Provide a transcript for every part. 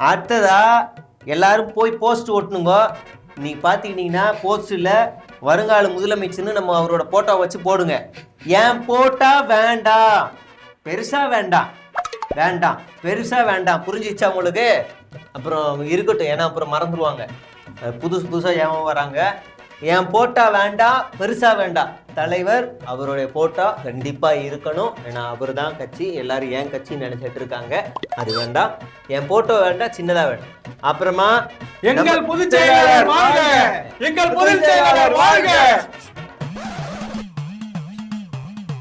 அடுத்ததா எல்லாரும் போய் போஸ்ட் ஒட்டணுங்க. நீங்கள் பார்த்துக்கிட்டீங்கன்னா போஸ்டில் வருங்கால முதலமைச்சர்னு நம்ம அவரோட போட்டோ வச்சு போடுங்க. ஏன் போட்டா வேண்டாம் பெருசாக வேண்டாம் வேண்டாம் பெருசாக வேண்டாம் புரிஞ்சிச்சா உங்களுக்கு? அப்புறம் இருக்கட்டும். ஏன்னா அப்புறம் மறந்துடுவாங்க புதுசு புதுசாக ஏன் வராங்க என் போட்டா வேண்டாம் பெருசா வேண்டாம் தலைவர் அவருடைய போட்டா கண்டிப்பா இருக்கணும். ஏன்னா அவர் தான் கட்சி. எல்லாரும் ஏன் கட்சி நினைச்சிட்டு இருக்காங்க. அது வேண்டாம். என் போட்டோ வேண்டாம் சின்னதா வேண்டாம். அப்புறமா எங்கள் பொதுச் செயலாளர் வாழ்க! எங்கள் பொதுச் செயலாளர் வாழ்க!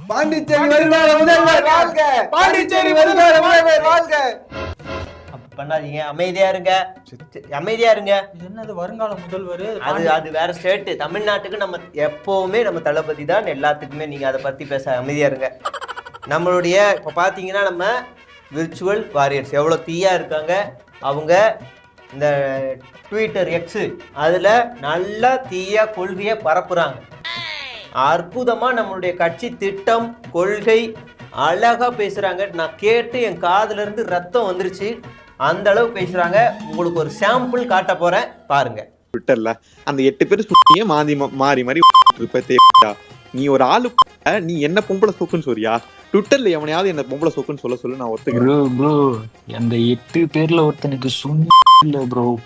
பாண்டிச்சேரி வருங்கால முதல்வர் வாழ்க! பாண்டிச்சேரி வருங்கால முதல்வர் வாழ்க! பண்ணாதீங்க. அமைதியா இருங்க. அமைதியா இருங்க. இது என்னது வருங்கால முதல்வர்? அது அது வேற ஸ்டேட் தமிழ்நாட்டுக்கு நம்ம எப்பவுமே நம்ம தளபதி தான். எல்லாத்துக்குமே நீங்க அதை பத்தி பேச அமைதியா இருங்க. நம்மளுடைய இப்போ பார்த்தீங்கன்னா நம்ம விர்ச்சுவல் வாரியர்ஸ் எவ்வளோ தீயா இருக்காங்க. அவங்க இந்த ட்விட்டர் எக்ஸு அதில் நல்லா தீயா கொள்கையை பரப்புறாங்க. அற்புதமா நம்மளுடைய கட்சி திட்டம் கொள்கை அழகா பேசுறாங்க. நான் கேட்டு என் காதுல இருந்து ரத்தம் வந்துருச்சு. அந்த அளவு பேசுறாங்க. உங்களுக்கு ஒரு சாம்பிள் காட்ட போறேன். பாருங்க. ட்விட்டர்ல அந்த எட்டு பேர் சுத்தியே மாறி மா- மாறி மாறி இருப்ப தேவையா நீ ஒரு ஆளு நீ என்ன பொம்பளை சொக்குன்னு சொல்றியா? ட்விட்டர்ல எவனையாவது என்ன பொம்பளை சொக்குன்னு சொல்ல சொல்லு நான் ஒத்துக்கிறேன். ப்ரோ ப்ரோ அந்த எட்டு பேர்ல ஒருத்தனுக்கு சுண்ணி இல்ல ப்ரோ?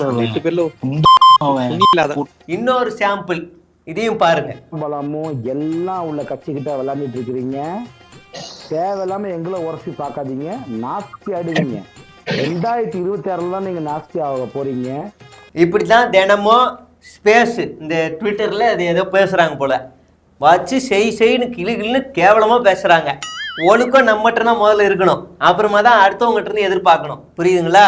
அந்த எட்டு பேர்ல இன்னொரு சாம்பிள் இதையும் பாருங்க. பலமும் எல்லாம் உள்ள கட்சிக்கிட்ட விளையாண்டுட்டு இருக்கிறீங்க. தேவையில்லாம எங்களை உரசி பார்க்காதீங்க. நாஸ்தி ஆடுவீங்க ரெண்டாயிரத்தி இருபத்தி ஆறுல தான் நீங்க நாஸ்தி ஆக போறீங்க. இப்படி தான் தினமும் ஸ்பேஸ் இந்த ட்விட்டரில் அது ஏதோ பேசுகிறாங்க போல. வச்சு செய் செய்ன்னு கிளு கிளுன்னு கேவலமாக பேசுகிறாங்க ஒழுக்கம் நம்மகிட்ட தான் முதல்ல இருக்கணும். அப்புறமா தான் அடுத்தவங்ககிட்ட இருந்து எதிர்பார்க்கணும். புரியுதுங்களா?